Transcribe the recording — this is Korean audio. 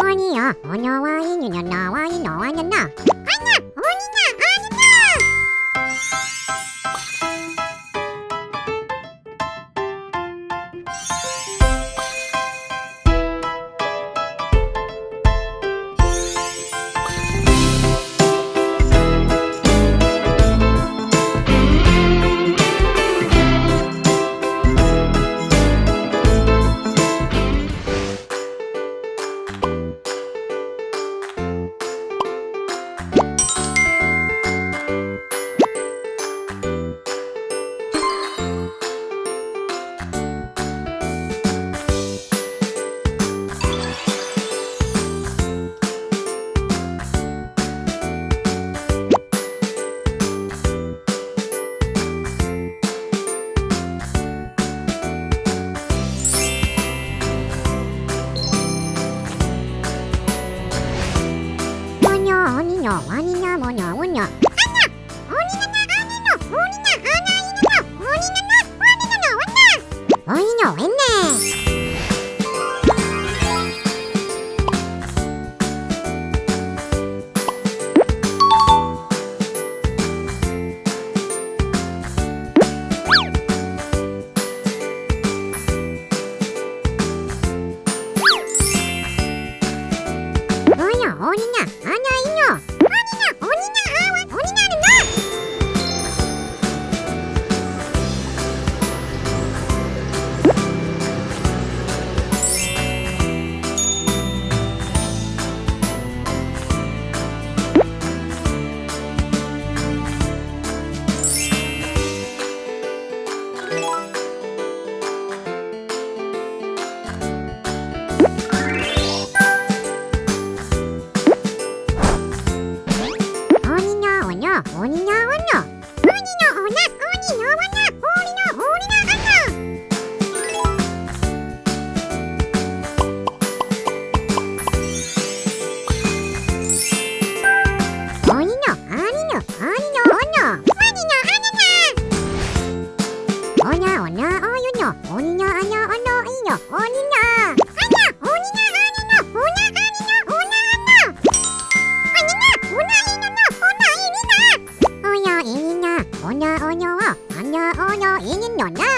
어니야 어녀와 이누냐 나와 이 너와 냐 나 아냐 뭐냐 뭐냐? 아냐 어니냐 아니노 와니냐 왔나 어냐 어니냐 아냐 이녀 어냐 어냐 어유녀. 어냐 아냐 어냐 이녀. 어니냐 아냐 어니냐 아니냐 오냐 아니냐 오냐 아냐 아니냐 오냐+ 이녀녀 어냐 이니나 어냐 이니냐 어냐 어녀 아냐 어냐 이니녀냐